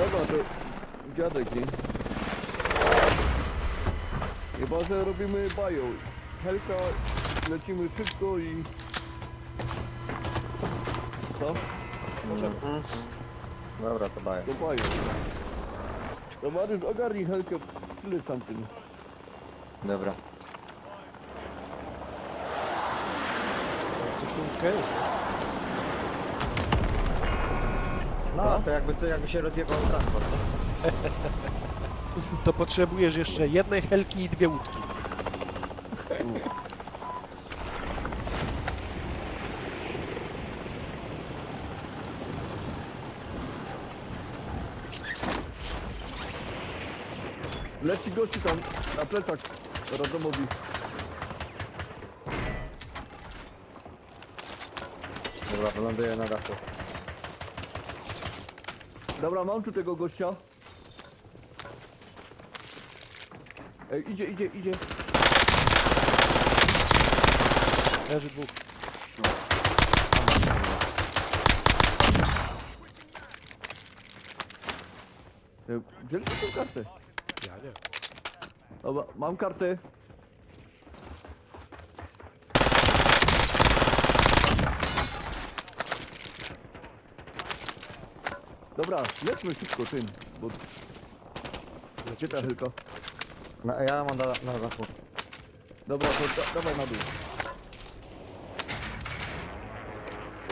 Dobra, to dziadek, nie? Chyba, że robimy bajo. Helka, lecimy szybko i... Co? Możemy. Mhm. Dobra, to daję. To bajo. To Mariusz, ogarnij Helkę, przylecam tym. Dobra. Coś tu łódkę jest? No, to jakby co, jakby się rozjebał transport. To potrzebujesz jeszcze jednej helki i dwie łódki. Leci gości tam na plecach Radomowi. Dobra, wyląduję na dachu. Dobra, mam tu tego gościa. Ej, idzie, idzie, idzie. Leży dwóch. Ej, Wzięli tą kartę. Ja nie. Dobra, mam kartę. Dobra, lećmy szybko tym, bo gdzie ta tylko? No, ja mam na, na dachu. Dobra, to da, dawaj na dół.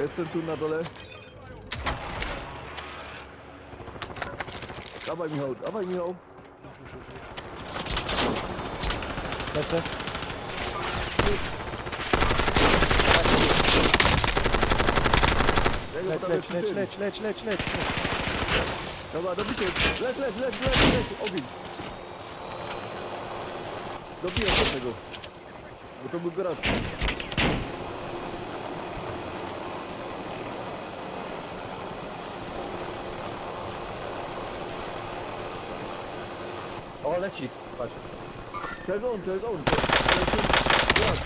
Jestem tu na dole. Dawaj Michał, dawaj Michał. Już, już, już, już. Lecę. Leć, leć, leć, tym. leć, leć, leć, leć. Dobra, dobicie. Leć, leć, leć, leć, leć. Ogień. Dobiję do tego. Bo to był garaż. O, leci! Patrz. To jest on, to jest on. To, jest ten garaż.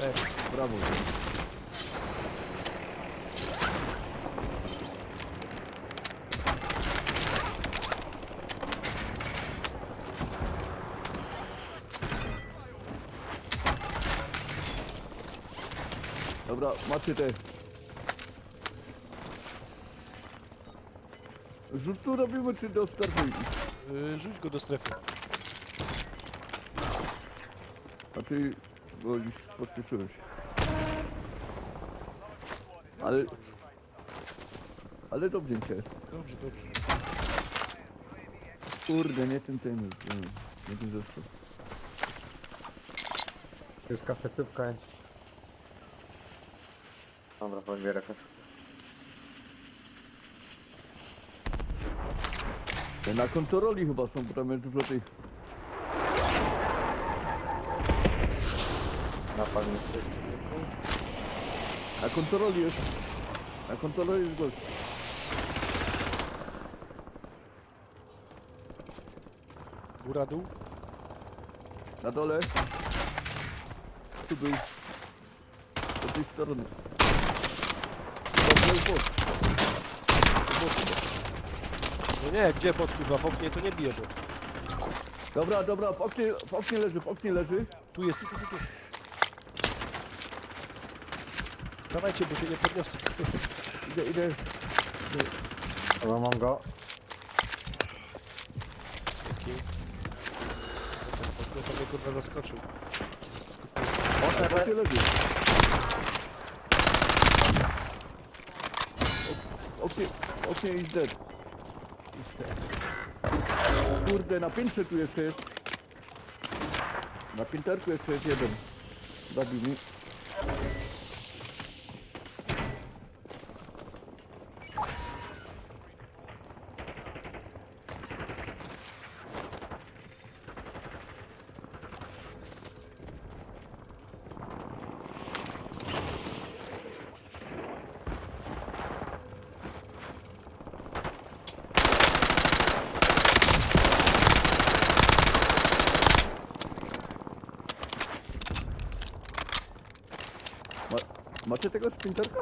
Leć. Brawo. Dobra, macie te. Rzut tu robimy czy do startu? Yy, rzuć go do strefy. A ty bo już podpiszyłeś. Ale... Ale dobrze cię. Dobrze, dobrze. Kurde, nie tym tym. Nie, nie tym zestaw. To jest kasetówka. Dobra, podbierę się. Te na kontroli chyba są, bo tam jest dużo tych... Napal mi się. Na kontroli jest... Na kontroli jest gość. Góra, dół. Na dole. Tu był. Po tej strony. Bot. Bot chyba. No nie, gdzie bot kurwa? W oknie to nie bije bot. Dobra, dobra, w oknie, w oknie leży, w oknie leży. Tu jest, tu, tu, tu, tu. Dawajcie, bo się nie podniosę. Idę, idę. Dobra, mam go. Dzięki. To mnie kurwa zaskoczył. W oknie leży. W oknie, w oknie jest dead. Kurde, na piętrze tu jeszcze jest. Na pięterku jeszcze jest jeden. Zabił mi. Macie tego sprinterka?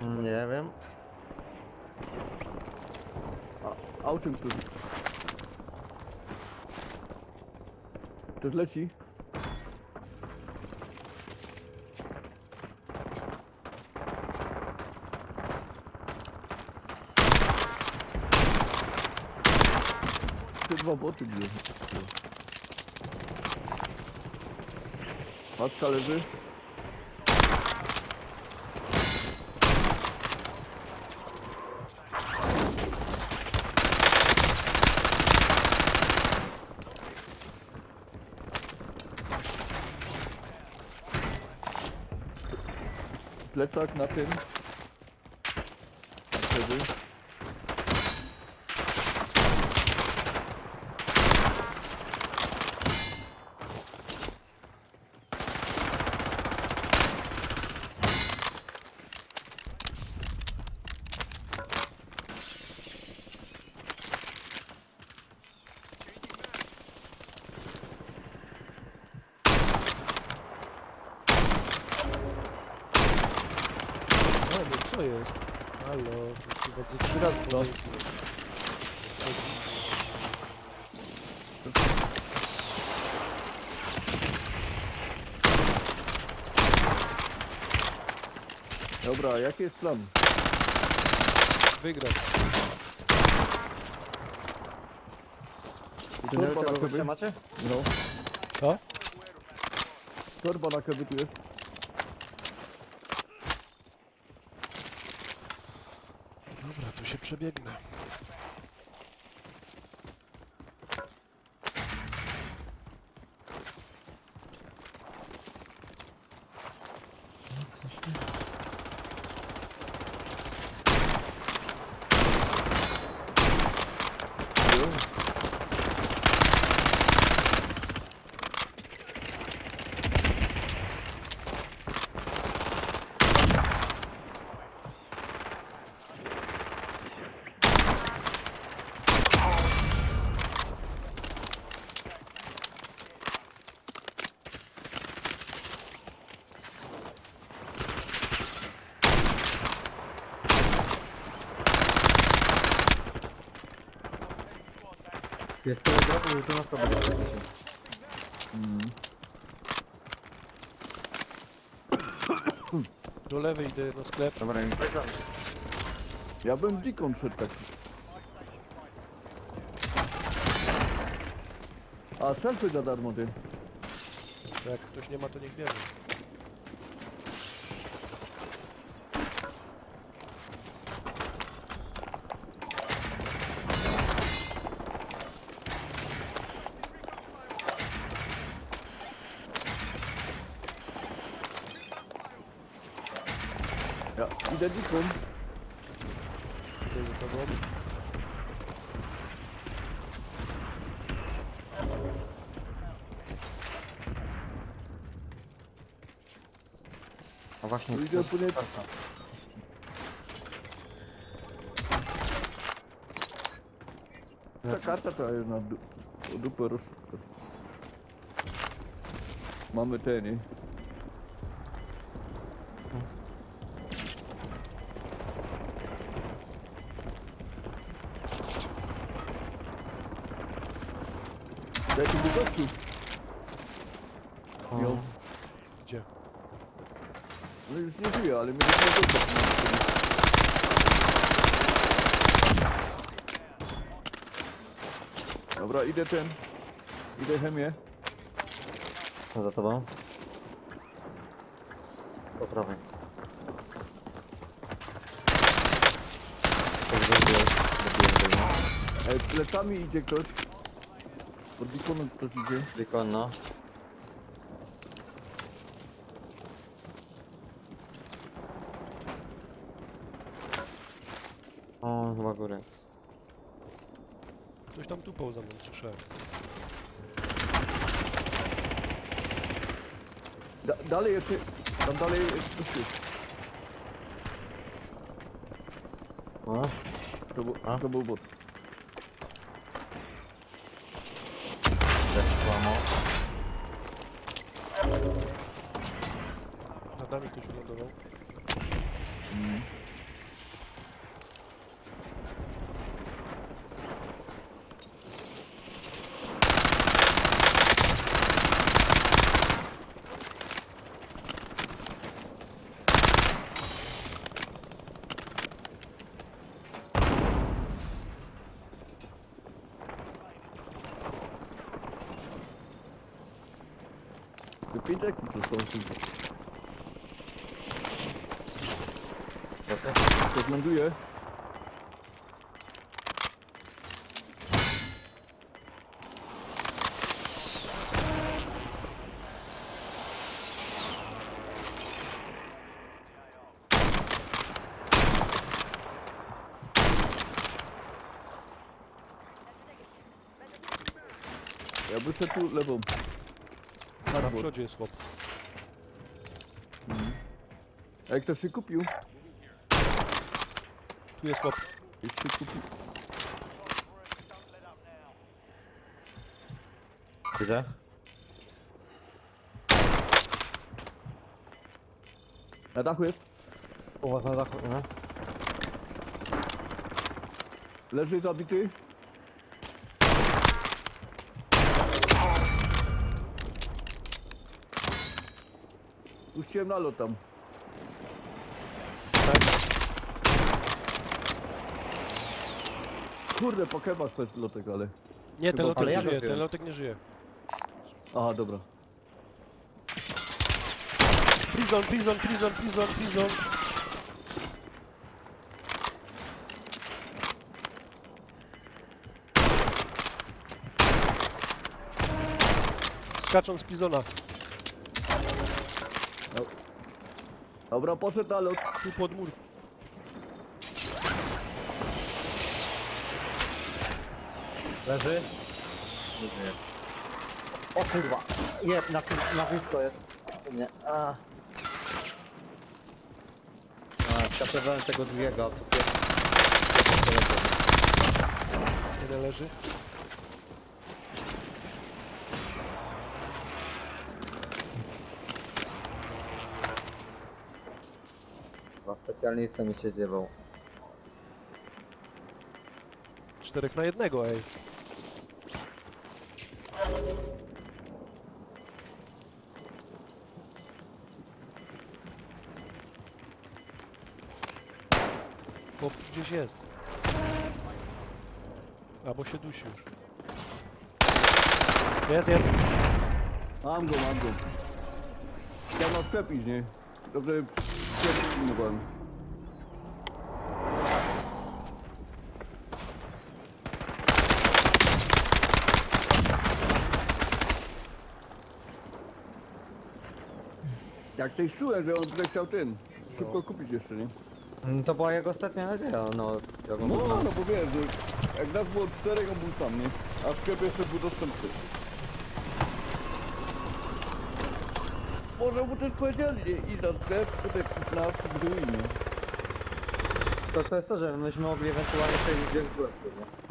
Nie wiem. A, autem tu. Ktoś leci? Te dwa boty gdzie? Matka leży. Plecak na tym. Wtedy. No, no co jest? Halo, to chyba ze trzy razy no. Dobra, jaki jest plan? Wygrać. I Tu nie torba na gościa macie? No. Co? Torba na tu jest. Dobra, tu się przebiegnę. Że tu na sobie. Do lewej idę na sklep. Dobra, impreza. Ja bym dziką szedł taki. A selfie za darmo ty. To jak ktoś nie ma, to niech bierze. Idę dziką. Idę za tobą. A właśnie. Tu płynie... Ta karta to jest na du dupę roz... Mamy te, nie? Miał? Gdzie? No już nie żyje, ale mieliśmy gościa. Dobra, idę ten. Idę chemię. Co za tobą? Po prawej. To zrobię, zrobię, zrobię. E, plecami idzie ktoś. Pod ikoną ktoś idzie. Beacon, no. Góry jest. Ktoś tam tupał za mną, słyszałem. Da, dalej jeszcze. Tam dalej jest jest. O, To, był- A? to był bot. Te pięciaki to są tylko. To ląduje. Ja by sobie tu lewą. Na Hardboard. przodzie jest chłop. A jak to się kupił? Tu jest chłop. Jak się kupił? Widzę. Na dachu jest? U was na dachu, no. Leży zabity. Puściłem nalot tam. Tak. Kurde, to jest lotek, ale... Nie, ten Chyba- lotek ale nie ja żyje, ten lotek nie żyje. Aha, dobra. Prison, prison, prison, prison, prison. Skacząc z Pizona. Dobra, poszedł nalot. Tu pod mur. Leży. O kurwa. Nie, na, na blisko jest. Nie. A. A, skasowałem tego drugiego, a tu pierwszy. Jeden leży. Specjalnie mi się zjebał. Czterech na jednego, ej. Bo gdzieś jest. Albo się dusi już. Jest, jest. Mam go, mam go. Chciałem na sklep iść, nie? Dobrze, sklep. Jak tej czułem, że on tutaj chciał ten, szybko kupić jeszcze, nie? Mm, To była jego ostatnia nadzieja, no. Ja go No, no bo wiesz, że jak nas było czterech, on był sam, nie? A sklep jeszcze był dostępny. Może mu też powiedzieli, nie? Idź na sklep, tutaj na był inny. To, to jest to, że myśmy mogli ewentualnie sobie wziąć w nie?